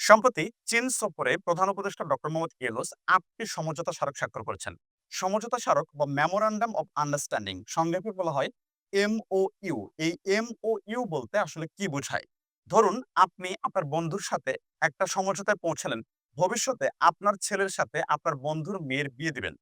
সম্প্রতি চীন সফরে প্রধান উপদেষ্টা ডক্টর মোহাম্মদ ইউনূস আটটি সমঝোতা স্মারক স্বাক্ষর করেছেন। সমঝোতা স্মারক বা মেমোরান্ডাম অফ আন্ডারস্ট্যান্ডিং সংক্ষেপে বলা হয় এমওইউ এই এমওইউ বলতে আসলে কি বোঝায়? ধরুন, আপনি আপনার বন্ধুর সাথে একটা সমঝোতায় পৌঁছালেন। ভবিষ্যতে আপনার ছেলের সাথে আপনার বন্ধুর মেয়ের বিয়ে দিবেন।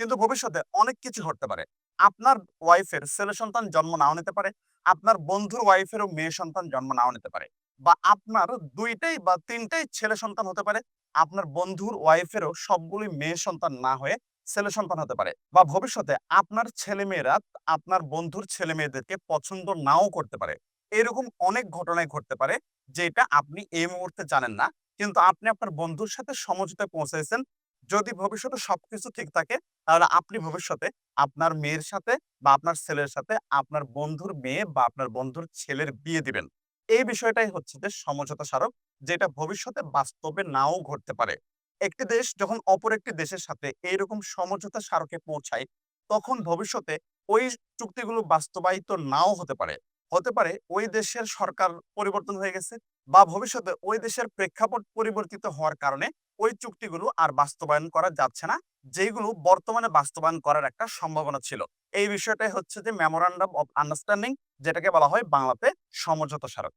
কিন্তু ভবিষ্যতে অনেক কিছু ঘটতে পারে। আপনার ওয়াইফের ছেলে সন্তান জন্ম নাও নিতে পারে। আপনার বন্ধুর ওয়াইফেরও মেয়ে সন্তান জন্ম নাও নিতে পারে। বা আপনার দুইটাই বা তিনটাই ছেলে সন্তান হতে পারে। আপনার বন্ধুর ওয়াইফেরও সবগুলি মেয়ে সন্তান না হয়ে ছেলে সন্তান হতে পারে। বা ভবিষ্যতে আপনার ছেলে মেয়েরা আপনার বন্ধুর ছেলে মেয়েদেরকে পছন্দ নাও করতে পারে। এরকম অনেক ঘটনায় ঘটতে পারে যেটা আপনি এই মুহূর্তে জানেন না। কিন্তু আপনি আপনার বন্ধুর সাথে সমঝোতায় পৌঁছাইছেন। যদি ভবিষ্যতে সবকিছু ঠিক থাকে, তাহলে আপনি ভবিষ্যতে আপনার মেয়ের সাথে বা আপনার ছেলের সাথে আপনার বন্ধুর মেয়ে বা আপনার বন্ধুর ছেলের বিয়ে দিবেন। এই বিষয়টাই হচ্ছে যে সমঝোতা স্মারক, যেটা ভবিষ্যতে বাস্তবে নাও ঘটতে পারে। একটি দেশ যখন অপর একটি দেশের সাথে এইরকম সমঝোতা স্মারকে পৌঁছায়, তখন ভবিষ্যতে ওই চুক্তিগুলো বাস্তবায়িত নাও হতে পারে। হতে পারে ওই দেশের সরকার পরিবর্তন হয়ে গেছে বা ভবিষ্যতে ওই দেশের প্রেক্ষাপট পরিবর্তিত হওয়ার কারণে ওই চুক্তিগুলো আর বাস্তবায়ন করা যাচ্ছে না, যেগুলো বর্তমানে বাস্তবায়ন করার একটা সম্ভাবনা ছিল। এই বিষয়টাই হচ্ছে যে মেমোরান্ডাম অফ আন্ডারস্ট্যান্ডিং যেটাকে বলা হয় বাংলাতে সমঝোতা স্মারক।